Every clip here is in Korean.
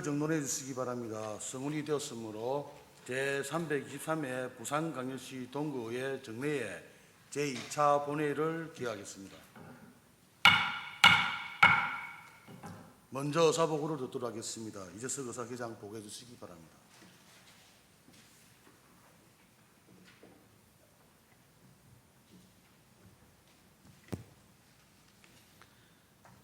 것을 정돈해 주시기 바랍니다. 성운이 되었으므로 제323회 부산광역시 동구의 정례에 제2차 본회의를 기하겠습니다. 먼저 의사보고를 듣도록 하겠습니다. 이재석 의사회장 보고해 주시기 바랍니다.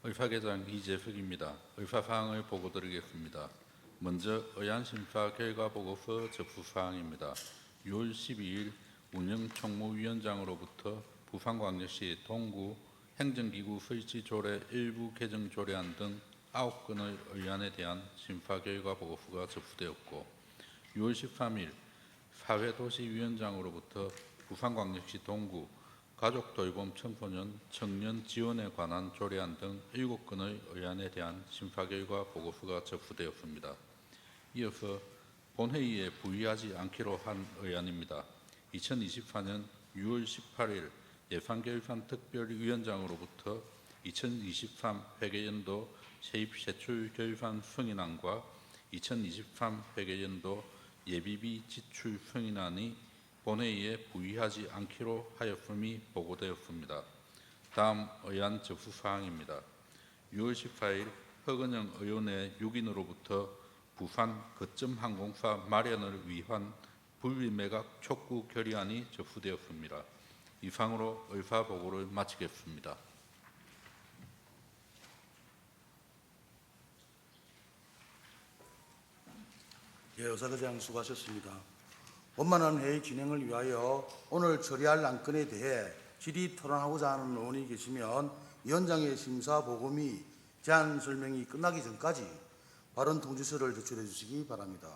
의파계장 이재석입니다. 의파사항을 보고 드리겠습니다. 먼저 의안심사 결과 보고서 접수사항입니다. 6월 12일 운영총무위원장으로부터 부산광역시 동구 행정기구 설치 조례 일부 개정 조례안 등 9건의 의안에 대한 심사 결과 보고서가 접수되었고 6월 13일 사회도시위원장으로부터 부산광역시 동구 가족 돌봄 청소년 청년 지원에 관한 조례안 등 7건의 의안에 대한 심사 결과 보고서가 접수되었습니다. 이어서 본회의에 부의하지 않기로 한 의안입니다. 2024년 6월 18일 예산결산 특별위원장으로부터 2023 회계연도 세입 세출 결산 승인안과 2023 회계연도 예비비 지출 승인안이 본회의에 부의하지 않기로 하였음이 보고되었습니다. 다음 의안 접수 사항입니다. 6월 14일 허근영 의원의 6인으로부터 부산 거점 항공사 마련을 위한 분리매각 촉구 결의안이 접수되었습니다. 이상으로 의사 보고를 마치겠습니다. 예, 의사회장 수고하셨습니다. 원만한 회의 진행을 위하여 오늘 처리할 안건에 대해 질의 토론하고자 하는 의원이 계시면 위원장의 심사 보고 및 제안 설명이 끝나기 전까지 발언 통지서를 제출해 주시기 바랍니다.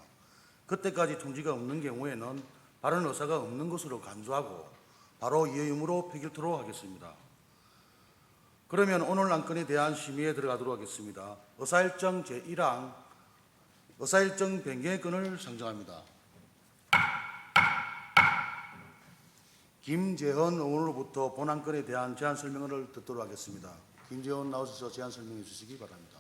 그때까지 통지가 없는 경우에는 발언 의사가 없는 것으로 간주하고 바로 이의음으로 표결토록 하겠습니다. 그러면 오늘 안건에 대한 심의에 들어가도록 하겠습니다. 의사일정 제1항 의사일정 변경의 건을 상정합니다. 김재헌 의원으로부터 본안건에 대한 제안 설명을 듣도록 하겠습니다. 김재헌 나오셔서 제안 설명해 주시기 바랍니다.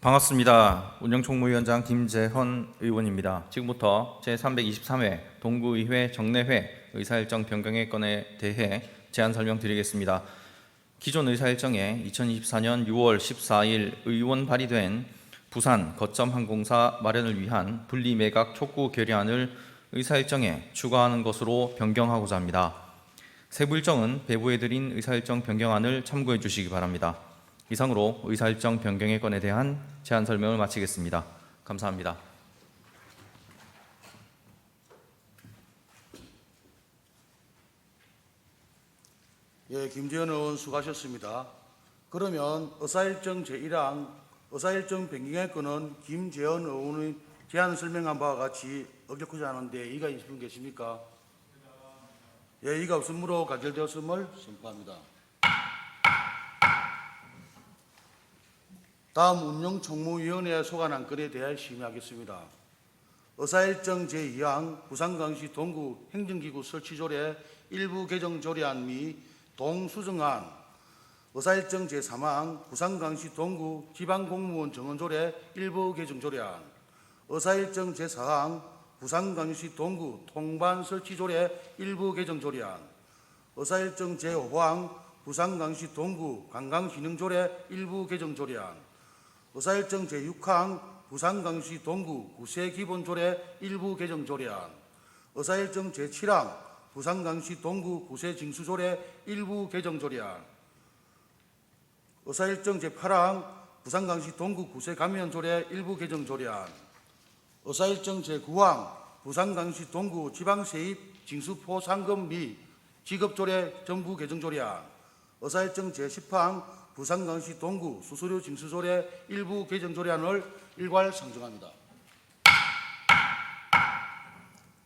반갑습니다. 운영총무위원장 김재헌 의원입니다. 지금부터 제323회 동구의회 정례회 의사일정 변경의 건에 대해 제안 설명드리겠습니다. 기존 의사 일정에 2024년 6월 14일 의원 발의된 부산 거점 항공사 마련을 위한 분리 매각 촉구 결의안을 의사 일정에 추가하는 것으로 변경하고자 합니다. 세부 일정은 배부해드린 의사 일정 변경안을 참고해 주시기 바랍니다. 이상으로 의사 일정 변경의 건에 대한 제안 설명을 마치겠습니다. 감사합니다. 예, 김재현 의원 수고하셨습니다. 그러면 의사일정 제1항 의사일정 변경의 건은 김재현 의원의 제안 설명한 바와 같이 어격하지 않은데 이가 있는 분 계십니까? 예, 이가 없으므로 가결되었음을 선포합니다. 다음 운영총무위원회 소관 안건에 대해 심의하겠습니다. 의사일정 제2항 부산광시 동구 행정기구 설치조례 일부 개정 조례안 및 동수정안 의사일정 제3항 부산광시 동구 지방공무원 정원조례 일부 개정 조례안 의사일정 제4항 부산광시 동구 통반 설치 조례 일부 개정 조례안 의사일정 제5항 부산광시 동구 관광진흥조례 일부 개정 조례안 의사일정 제6항 부산광시 동구 구세기본 조례 일부 개정 조례안 의사일정 제7항 부산광시 동구 구세 징수조례 일부 개정 조례안. 의사일정 제8항 부산광시 동구 구세 감면조례 일부 개정 조례안. 의사일정 제9항 부산광시 동구 지방세입 징수포 상금 및 지급조례 정부 개정 조례안. 의사일정 제10항 부산광시 동구 수수료 징수조례 일부 개정 조례안을 일괄 상정합니다.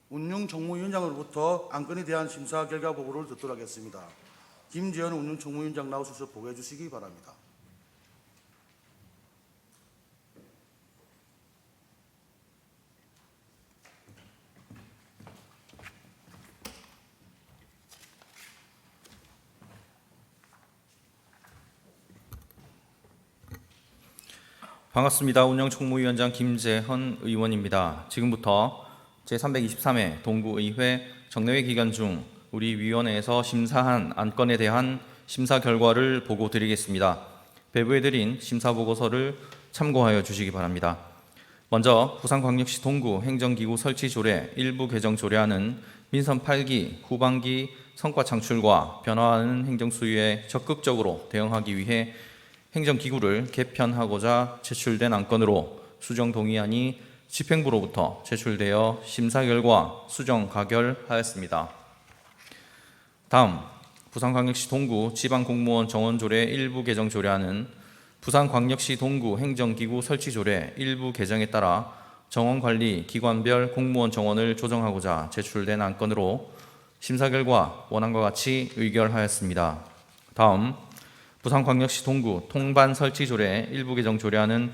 운영 정무위원장으로부터 안건에 대한 심사 결과 보고를 듣도록 하겠습니다. 김재현 운영 정무위원장 나오셔서 보고해 주시기 바랍니다. 반갑습니다. 운영총무위원장 김재헌 의원입니다. 지금부터 제323회 동구의회 정례회 기간 중 우리 위원회에서 심사한 안건에 대한 심사 결과를 보고 드리겠습니다. 배부해드린 심사 보고서를 참고하여 주시기 바랍니다. 먼저 부산광역시 동구 행정기구 설치 조례 일부 개정 조례안은 민선 8기 후반기 성과 창출과 변화하는 행정 수위에 적극적으로 대응하기 위해 행정기구를 개편하고자 제출된 안건으로 수정 동의안이 집행부로부터 제출되어 심사 결과 수정 가결하였습니다. 다음 부산광역시 동구 지방공무원 정원조례 일부 개정 조례안은 부산광역시 동구 행정기구 설치 조례 일부 개정에 따라 정원관리 기관별 공무원 정원을 조정하고자 제출된 안건으로 심사 결과 원안과 같이 의결하였습니다. 다음 부산광역시 동구 통반 설치 조례 일부 개정 조례안은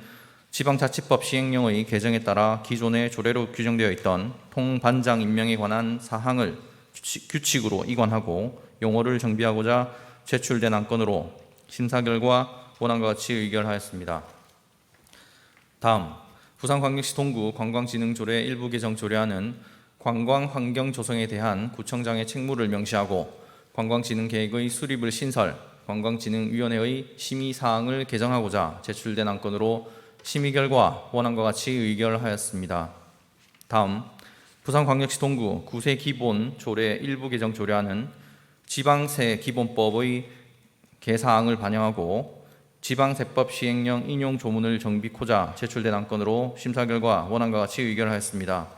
지방자치법 시행령의 개정에 따라 기존의 조례로 규정되어 있던 통반장 임명에 관한 사항을 규칙- 규칙으로 이관하고 용어를 정비하고자 제출된 안건으로 심사 결과 원안과 같이 의결하였습니다. 다음 부산광역시 동구 관광진흥조례 일부 개정 조례안은 관광 환경 조성에 대한 구청장의 책무를 명시하고 관광진흥계획의 수립을 신설, 관광진흥위원회의 심의 사항을 개정하고자 제출된 안건으로 심의 결과 원안과 같이 의결하였습니다. 다음 부산광역시 동구 구세 기본 조례 일부 개정 조례안은 지방세 기본법의 개사항을 반영하고 지방세법 시행령 인용 조문을 정비코자 제출된 안건으로 심사 결과 원안과 같이 의결하였습니다.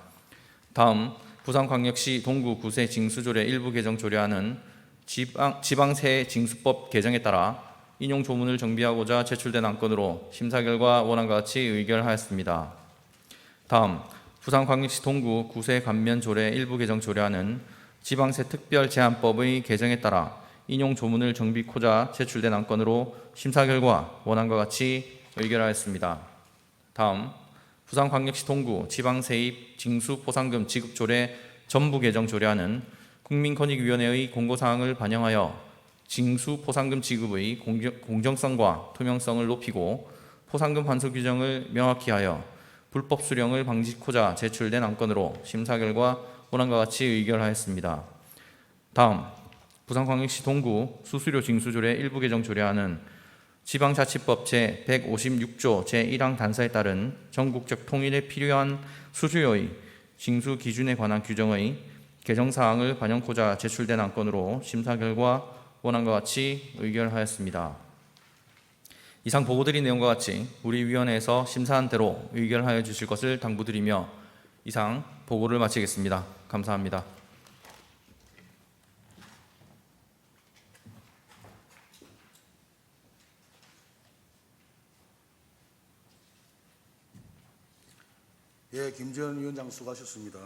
다음 부산광역시 동구 구세 징수조례 일부 개정 조례안은 지방, 지방세 징수법 개정에 따라 인용 조문을 정비하고자 제출된 안건으로 심사 결과 원안과 같이 의결하였습니다. 다음 부산광역시 동구 구세 감면 조례 일부 개정 조례안은 지방세 특별 제한법의 개정에 따라 인용 조문을 정비코자 제출된 안건으로 심사 결과 원안과 같이 의결하였습니다. 다음 부산광역시 동구 지방세입 징수 포상금 지급 조례 전부 개정 조례안은 국민권익위원회의 공고사항을 반영하여 징수 포상금 지급의 공정- 공정성과 투명성을 높이고 포상금 환수 규정을 명확히 하여 불법 수령을 방지코자 제출된 안건으로 심사 결과 원안과 같이 의결하였습니다. 다음 부산광역시 동구 수수료 징수조례 일부 개정 조례안은 지방자치법 제 156조 제 1항 단서에 따른 전국적 통일에 필요한 수수료의 징수 기준에 관한 규정의 개정 사항을 반영코자 제출된 안건으로 심사 결과 원안과 같이 의결하였습니다. 이상 보고드린 내용과 같이 우리 위원회에서 심사한 대로 의결하여 주실 것을 당부드리며 이상 보고를 마치겠습니다. 감사합니다. 예, 김재현 위원장 수고하셨습니다.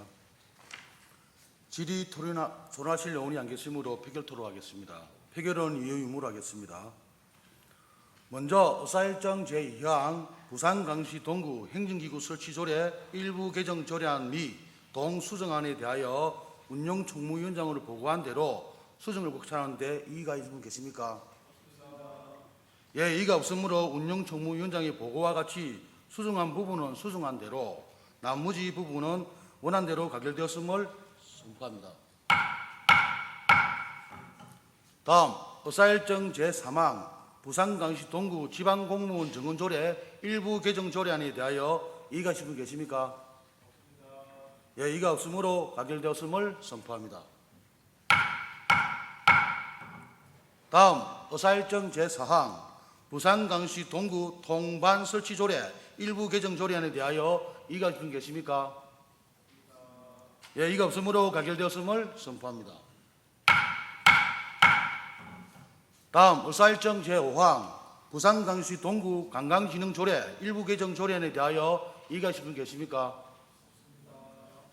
질의 토론하, 토론하실 의원이 안 계시므로 표결 토론하겠습니다. 유무로 하겠습니다. 먼저 의사일정 제2항 부산광시 동구 행정기구 설치 조례 일부 개정 조례안 및 동수정안에 대하여 운용총무위원장으로 보고한 대로 수정을 국차하는데 이의가 있는 분 계십니까? 예, 이의가 없으므로 운용총무위원장의 보고와 같이 수정한 부분은 수정한 대로 나머지 부분은 원안대로 가결되었음을 선포합니다. 다음 의사일정 제3항 부산광시 동구 지방공무원 정원조례 일부 개정 조례안에 대하여 이의가 있는 분 계십니까? 예, 이가 없으므로 가결되었음을 선포합니다. 다음 의사일정 제4항 부산광시 동구 통반 설치 조례 일부 개정 조례안에 대하여 이가 있는 분 계십니까? 예, 이가 없으므로 가결되었음을 선포합니다. 다음 의사일정 제5항 부산광시 동구 관광진흥 조례 일부 개정 조례안에 대하여 이가 있는 분 계십니까?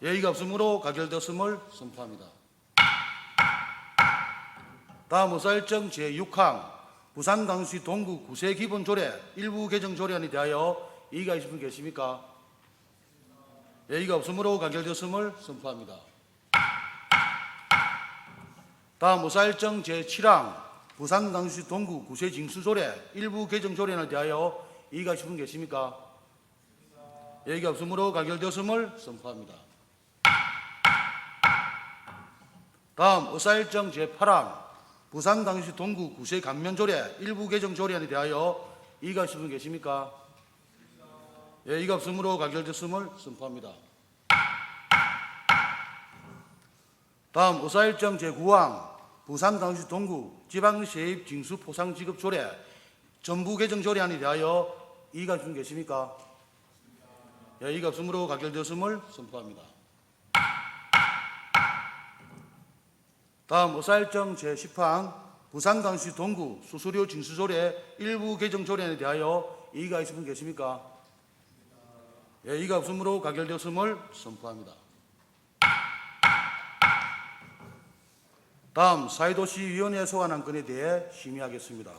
예, 이가 없으므로 가결되었음을 선포합니다. 다음 의사일정 제6항 부산광시 동구 구세 기본 조례 일부 개정 조례안에 대하여 이의가 있으신 분 계십니까? 예의가 없으므로 가결되었음을 선포합니다. 다음 의사일정 제7항 부산광시 동구 구세 징수조례 일부 개정 조례안에 대하여 이의가 있으신 분 계십니까? 예의가 없으므로 가결되었음을 선포합니다. 다음 의사일정 제8항 부산광역시 동구 구세 감면조례 일부 개정 조례안에 대하여 이의가 있으신 분 계십니까? 예, 이가 없으므로 가결됐음을 선포합니다. 다음 의사일정 제9항 부산광역시 동구 지방세입 징수 포상 지급 조례 전부 개정 조례안에 대하여 이의가 분 계십니까? 예, 이가 없으므로 가결되었음을 선포합니다. 다음 의사일정 제10항 부산광역시 동구 수수료 징수 조례 일부 개정 조례안에 대하여 이의가 있으신 분 계십니까? 예, 이가 없으므로 가결되었음을 선포합니다. 다음 사회도시위원회 소관 안건에 대해 심의하겠습니다.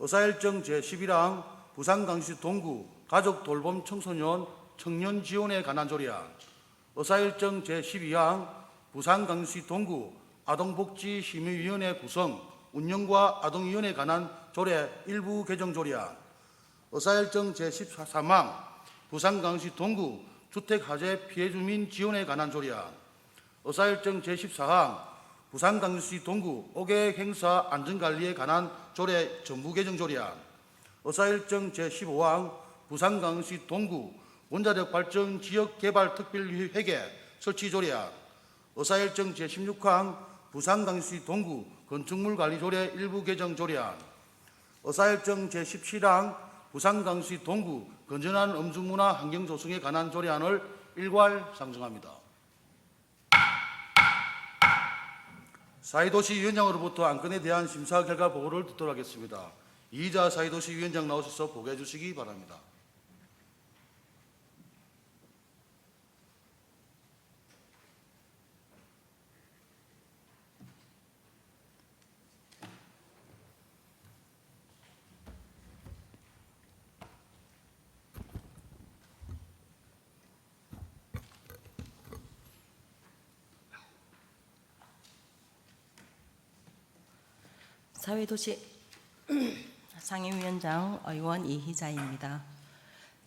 의사일정 제11항 부산광역시 동구 가족 돌봄 청소년 청년 지원에 관한 조례안. 의사일정 제12항 부산광역시 동구 아동복지심의위원회 구성 운영과 아동위원회에 관한 조례 일부 개정 조례안. 의사일정 제13항 부산광역시 동구 주택화재 피해 주민 지원에 관한 조례안. 의사일정 제14항 부산광역시 동구 5개 행사 안전관리에 관한 조례 전부 개정 조례안. 의사일정 제15항 부산광역시 동구 원자력 발전 지역 개발 특별회계 설치 조례안. 의사일정 제16항 부산광역시 동구 건축물 관리 조례 일부 개정 조례안. 의사일정 제17항 부산광역시 동구 건전한 음주문화 환경 조성에 관한 조례안을 일괄 상정합니다. 사회도시 위원장으로부터 안건에 대한 심사 결과 보고를 듣도록 하겠습니다. 이자 사회도시 위원장 나오셔서 보고해 주시기 바랍니다. 사회도시 상임위원장 의원 이희자입니다.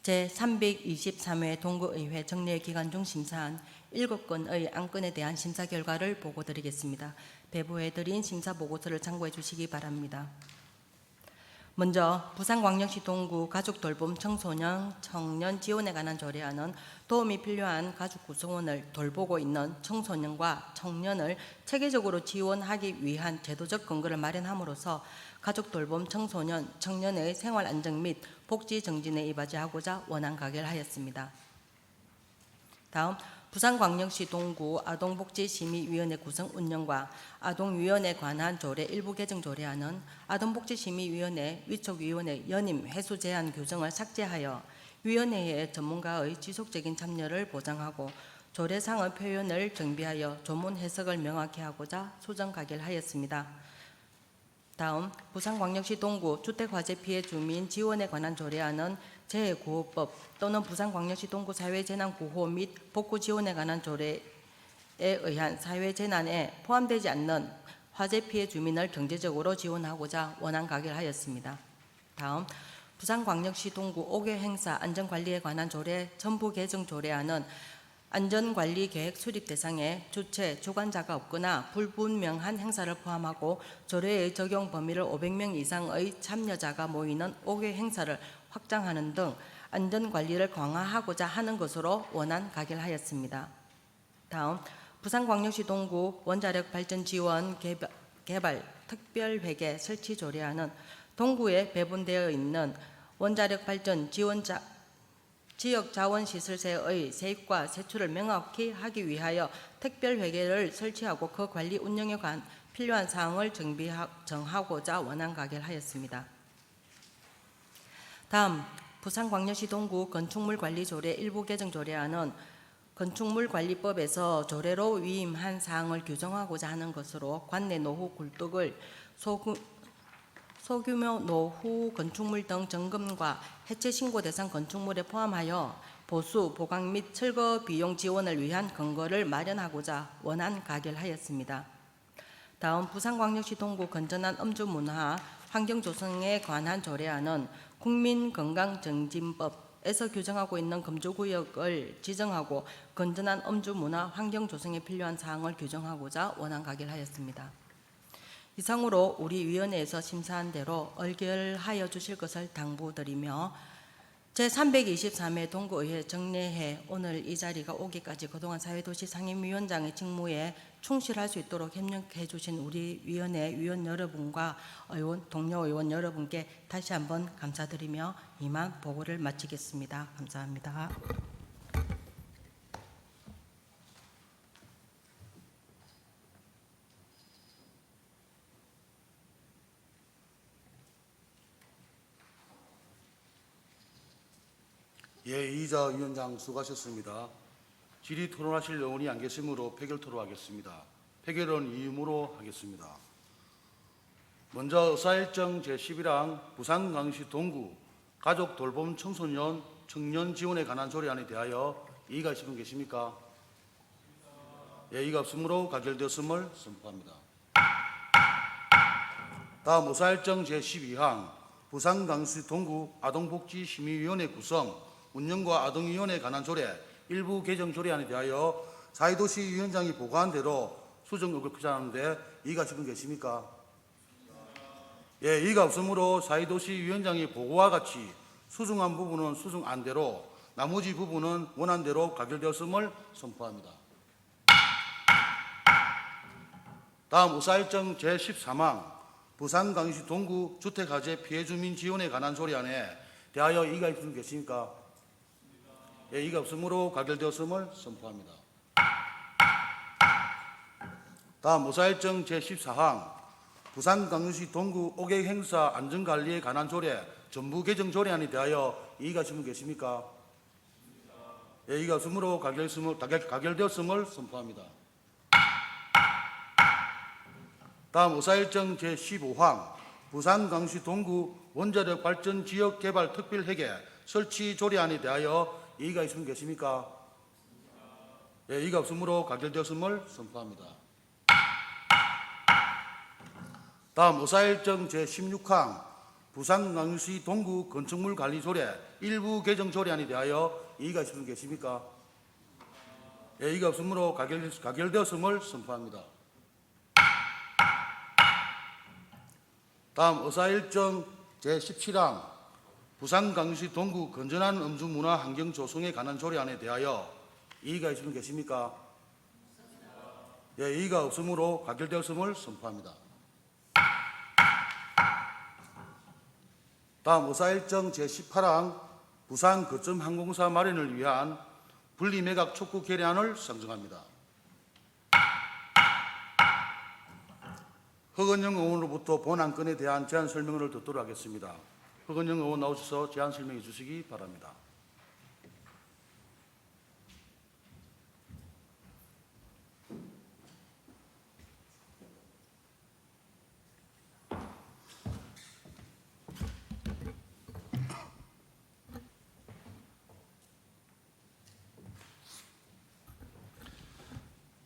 제323회 동구의회 정례 기간 중 심사한 7건의 안건에 대한 심사 결과를 보고드리겠습니다. 배부해드린 심사 보고서를 참고해 주시기 바랍니다. 먼저 부산광역시 동구 가족 돌봄 청소년 청년 지원에 관한 조례안은 도움이 필요한 가족 구성원을 돌보고 있는 청소년과 청년을 체계적으로 지원하기 위한 제도적 근거를 마련함으로써 가족 돌봄 청소년 청년의 생활 안정 및 복지 정진에 이바지하고자 원안 가결하였습니다. 다음 부산광역시 동구 아동복지심의위원회 구성 운영과 아동위원회 관한 조례 일부 개정 조례안은 아동복지심의위원회 위촉위원회 연임 회수 제한 규정을 삭제하여 위원회의 전문가의 지속적인 참여를 보장하고 조례상의 표현을 정비하여 조문 해석을 명확히 하고자 소정 가결하였습니다. 다음 부산광역시 동구 주택화재 피해 주민 지원에 관한 조례안은 재구호법 또는 부산광역시 동구 사회재난구호 및 복구 지원에 관한 조례에 의한 사회재난에 포함되지 않는 화재 피해 주민을 경제적으로 지원하고자 원안 가결하였습니다. 다음 부산광역시 동구 5개 행사 안전관리에 관한 조례 전부 개정 조례안은 안전관리 계획 수립 대상에 주체, 주관자가 없거나 불분명한 행사를 포함하고 조례의 적용 범위를 500명 이상의 참여자가 모이는 5개 행사를 확장하는 등 안전 관리를 강화하고자 하는 것으로 원안 가결하였습니다. 다음 부산광역시 동구 원자력 발전 지원 개발, 개발 특별회계 설치 조례안은 동구에 배분되어 있는 원자력 발전 지원자 지역 자원 시설세의 세입과 세출을 명확히 하기 위하여 특별 회계를 설치하고 그 관리 운영에 관 필요한 사항을 정비하, 정하고자 원안 가결하였습니다. 다음 부산광역시 동구 건축물관리조례 일부 개정 조례안은 건축물관리법에서 조례로 위임한 사항을 규정하고자 하는 것으로 관내 노후 굴뚝을 소규, 소규모 노후 건축물 등 점검과 해체 신고 대상 건축물에 포함하여 보수, 보강 및 철거 비용 지원을 위한 근거를 마련하고자 원안 가결하였습니다. 다음 부산광역시 동구 건전한 음주 문화 환경 조성에 관한 조례안은 국민건강증진법 에서 규정하고 있는 금주구역을 지정하고 건전한 음주 문화 환경 조성에 필요한 사항을 규정하고자 원안 가결 하였습니다. 이상으로 우리 위원회에서 심사한 대로 의결하여 주실 것을 당부드리며 제323회 동구의회 정례회 오늘 이 자리가 오기까지 그동안 사회도시 상임위원장의 직무에 충실할 수 있도록 협력해 주신 우리 위원회 위원 여러분과 의원 동료 의원 여러분께 다시 한번 감사드리며 이만 보고를 마치겠습니다. 감사합니다. 예, 이자 위원장 수고하셨습니다. 질의 토론하실 의원이 안 계시므로 표결 토론하겠습니다. 표결은 이음으로 하겠습니다. 먼저 의사일정 제11항 부산광시 동구 가족 돌봄 청소년 청년 지원에 관한 조례안에 대하여 이의가 있으분 계십니까? 예, 이의가 없으므로 가결되었음을 선포합니다. 다음 의사일정 제12항 부산광시 동구 아동복지심의위원회 구성 운영과 아동위원회에 관한 조례 일부 개정 조례안에 대하여 사회도시 위원장이 보고한 대로 수정 의결 표시하는데 이의가 있으분 계십니까? 예, 이의가 없으므로 사회도시 위원장이 보고와 같이 수정한 부분은 수정한 대로 나머지 부분은 원안대로 가결되었음을 선포합니다. 다음 의사일정 제13항 부산광시 동구 주택화재 피해 주민 지원에 관한 조례안에 대하여 이의가 있으분 계십니까? 예, 이의가 없으므로 가결되었음을 선포합니다. 다음 의사일정 제14항 부산광시 동구 5개 행사 안전관리에 관한 조례 전부 개정 조례안에 대하여 이의가 있으분 계십니까? 예, 없으므로 가결되었음을, 가결- 가결 되었음을 선포합니다. 다음 의사일정 제15항 부산광시 동구 원자력 발전 지역 개발 특별 회계 설치 조례안에 대하여 이의가 있으면 계십니까? 예, 이의가 없으므로 가결되었음을 선포합니다. 다음 의사일정 제16항 부산광시 동구 건축물 관리 조례 일부 개정 조례안에 대하여 이의가 있으면 계십니까? 예, 이의가 없으므로 가결, 가결되었음을 선포합니다. 다음 의사일정 제17항 부산광시 동구 건전한 음주 문화 환경 조성에 관한 조례안에 대하여 이의가 있으면 계십니까? 예, 이의가 없으므로 가결되었음을 선포합니다. 다음 의사일정 제18항 부산 거점 항공사 마련을 위한 분리매각 촉구 결의안을 상정합니다. 허건영 의원으로부터 본 안건에 대한 제안 설명을 듣도록 하겠습니다. 허건영 의원 나오셔서 제안 설명해 주시기 바랍니다.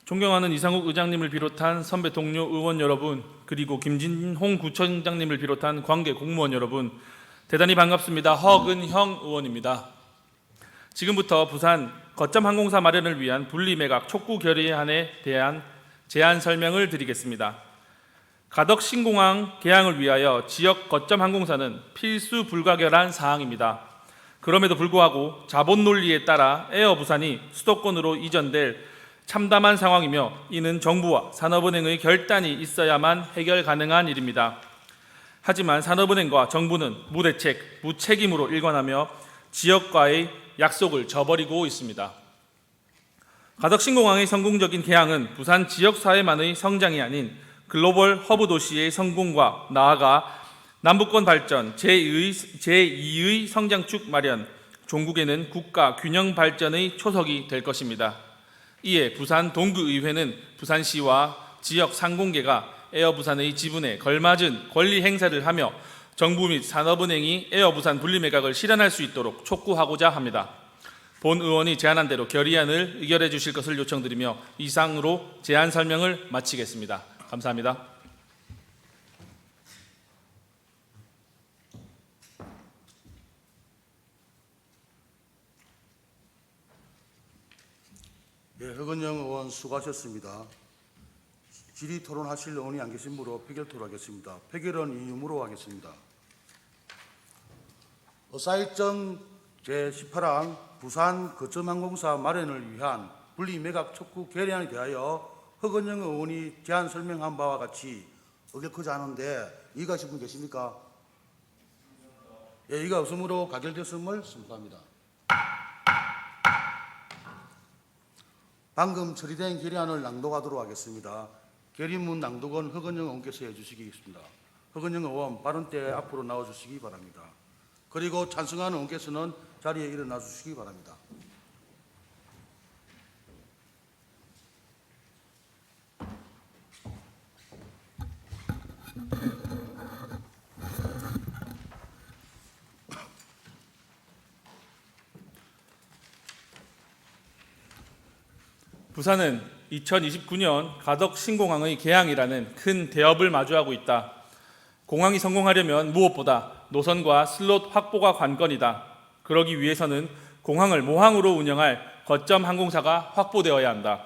존경하는 이상욱 의장님을 비롯한 선배 동료 의원 여러분, 그리고 김진홍 구청장님을 비롯한 관계 공무원 여러분, 대단히 반갑습니다. 허근형 의원입니다. 지금부터 부산 거점 항공사 마련을 위한 분리 매각 촉구 결의안에 대한 제안 설명을 드리겠습니다. 가덕 신공항 개항을 위하여 지역 거점 항공사는 필수 불가결한 사항입니다. 그럼에도 불구하고 자본 논리에 따라 에어 부산이 수도권으로 이전될 참담한 상황이며 이는 정부와 산업은행의 결단이 있어야만 해결 가능한 일입니다. 하지만 산업은행과 정부는 무대책, 무책임으로 일관하며 지역과의 약속을 저버리고 있습니다. 가덕신공항의 성공적인 개항은 부산 지역사회만의 성장이 아닌 글로벌 허브 도시의 성공과 나아가 남북권 발전, 제2의, 제2의 성장축 마련, 종국에는 국가 균형 발전의 초석이 될 것입니다. 이에 부산 동구의회는 부산시와 지역 상공계가 에어부산의 지분에 걸맞은 권리 행사를 하며 정부 및 산업은행이 에어부산 분리매각을 실현할 수 있도록 촉구하고자 합니다. 본 의원이 제안한 대로 결의안을 의결해 주실 것을 요청드리며 이상으로 제안 설명을 마치겠습니다. 감사합니다. 네, 흑은영 의원 수고하셨습니다. 질의 토론하실 의원이 안 계시므로 표결 토론하겠습니다. 표결은 이유무로 하겠습니다. 의사일정 제18항 부산 거점항공사 마련을 위한 분리매각 촉구 결의안에 대하여 허건영 의원이 제안 설명한 바와 같이 의결크지 않은데 이의가 신 분 계십니까? 예, 이가 없으므로 가결됐음을 선포합니다. 방금 처리된 결의안을 낭독하도록 하겠습니다. 결의문 낭독은 허건영 의원께서 해주시겠습니다. 허건영 의원 발언 때 앞으로 나와주시기 바랍니다. 그리고 찬성하는 의원께서는 자리에 일어나 주시기 바랍니다. 부산은 2029년 가덕 신공항의 개항이라는 큰 대업을 마주하고 있다. 공항이 성공하려면 무엇보다 노선과 슬롯 확보가 관건이다. 그러기 위해서는 공항을 모항으로 운영할 거점 항공사가 확보되어야 한다.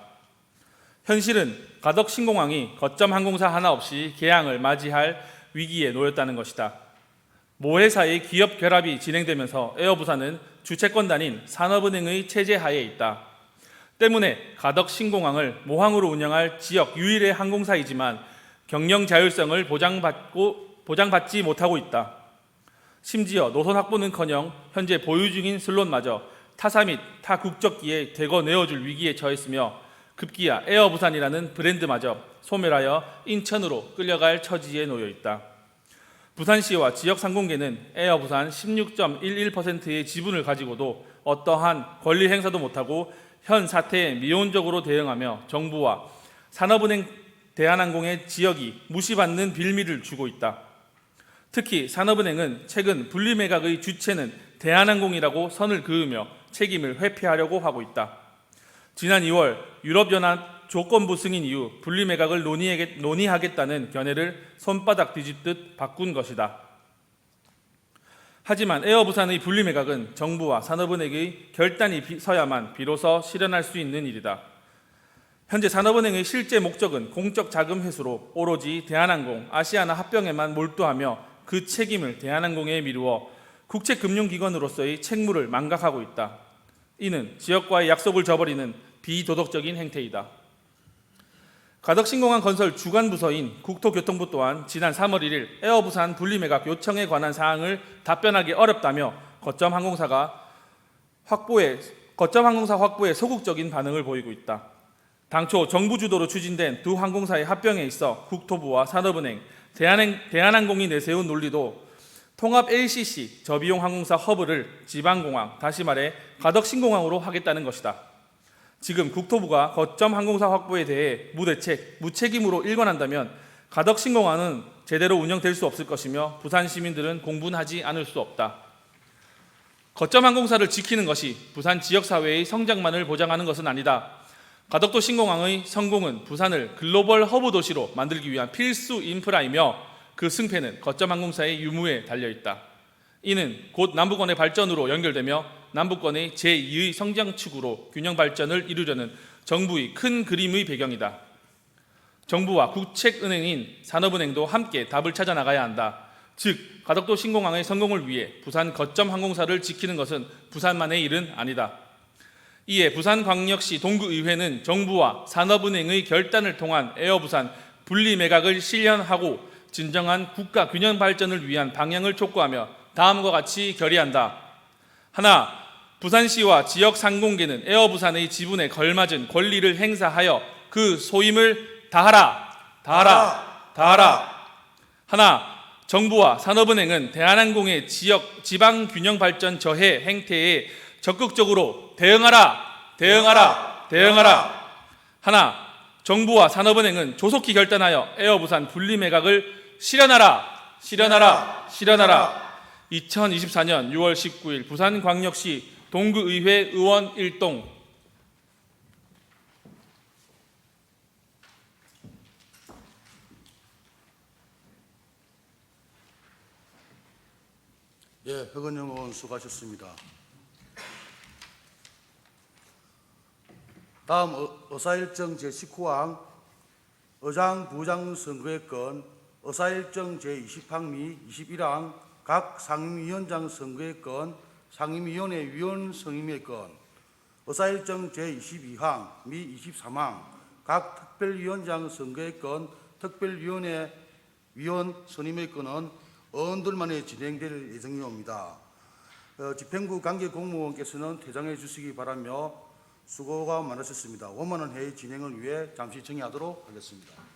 현실은 가덕 신공항이 거점 항공사 하나 없이 개항을 맞이할 위기에 놓였다는 것이다. 모 회사의 기업 결합이 진행되면서 에어부산은 주채권단인 산업은행의 체제 하에 있다. 때문에 가덕 신공항을 모항으로 운영할 지역 유일의 항공사이지만 경영 자율성을 보장받고 보장받지 못하고 있다. 심지어 노선 확보는커녕 현재 보유 중인 슬롯마저 타사 및 타 국적기에 대거 내어줄 위기에 처했으며 급기야 에어부산이라는 브랜드마저 소멸하여 인천으로 끌려갈 처지에 놓여 있다. 부산시와 지역 상공계는 에어부산 16.11%의 지분을 가지고도 어떠한 권리 행사도 못하고 현 사태에 미온적으로 대응하며 정부와 산업은행 대한항공의 지역이 무시받는 빌미를 주고 있다. 특히 산업은행은 최근 분리매각의 주체는 대한항공이라고 선을 그으며 책임을 회피하려고 하고 있다. 지난 2월 유럽연합 조건부 승인 이후 분리매각을 논의하겠- 논의하겠다는 견해를 손바닥 뒤집듯 바꾼 것이다. 하지만 에어 부산의 분리 매각은 정부와 산업은행의 결단이 비- 서야만 비로소 실현할 수 있는 일이다. 현재 산업은행의 실제 목적은 공적 자금 회수로 오로지 대한항공, 아시아나 합병에만 몰두하며 그 책임을 대한항공에 미루어 국책금융기관으로서의 책무를 망각하고 있다. 이는 지역과의 약속을 저버리는 비도덕적인 행태이다. 가덕 신공항 건설 주관 부서인 국토교통부 또한 지난 3월 1일 에어부산 분리매각 요청에 관한 사항을 답변하기 어렵다며 거점 항공사가 확보에 거점 항공사 확보에 소극적인 반응을 보이고 있다. 당초 정부 주도로 추진된 두 항공사의 합병에 있어 국토부와 산업은행, 대한행, 대한항공이 내세운 논리도 통합 LCC 저비용 항공사 허브를 지방공항, 다시 말해 가덕 신공항으로 하겠다는 것이다. 지금 국토부가 거점 항공사 확보에 대해 무대책, 무책임으로 일관한다면 가덕 신공항은 제대로 운영될 수 없을 것이며 부산 시민들은 공분하지 않을 수 없다. 거점 항공사를 지키는 것이 부산 지역 사회의 성장만을 보장하는 것은 아니다. 가덕도 신공항의 성공은 부산을 글로벌 허브 도시로 만들기 위한 필수 인프라이며 그 승패는 거점 항공사의 유무에 달려 있다. 이는 곧 남북권의 발전으로 연결되며 남북권의 제2의 성장축으로 균형 발전을 이루려는 정부의 큰 그림의 배경이다. 정부와 국책은행인 산업은행도 함께 답을 찾아 나가야 한다. 즉 가덕도 신공항의 성공을 위해 부산 거점 항공사를 지키는 것은 부산만의 일은 아니다. 이에 부산광역시 동구의회는 정부와 산업은행의 결단을 통한 에어부산 분리 매각을 실현하고 진정한 국가 균형 발전을 위한 방향을 촉구하며 다음과 같이 결의한다. 하나, 부산시와 지역 상공계는 에어부산의 지분에 걸맞은 권리를 행사하여 그 소임을 다하라, 다하라, 다하라. 하나, 정부와 산업은행은 대한항공의 지역 지방 균형 발전 저해 행태에 적극적으로 대응하라, 대응하라, 대응하라. 하나, 정부와 산업은행은 조속히 결단하여 에어부산 분리 매각을 실현하라, 실현하라, 실현하라. 2024년 6월 19일 부산광역시 동구의회 의원 일동 예, 허건영 의원 수고하셨습니다. 다음 어- 의사일정 제19항 의장 부장 선거의 건 의사일정 제20항 및 21항 각 상임위원장 선거의 건 상임위원회 위원 선임의 건 의사일정 제22항 및 23항 각 특별위원장 선거의 건 특별위원회 위원 선임의 건은 어언들 만에 진행될 예정이옵니다. 어, 집행부 관계 공무원께서는 퇴장해 주시기 바라며 수고가 많으셨습니다. 원만한 회의 진행을 위해 잠시 정의하도록 하겠습니다.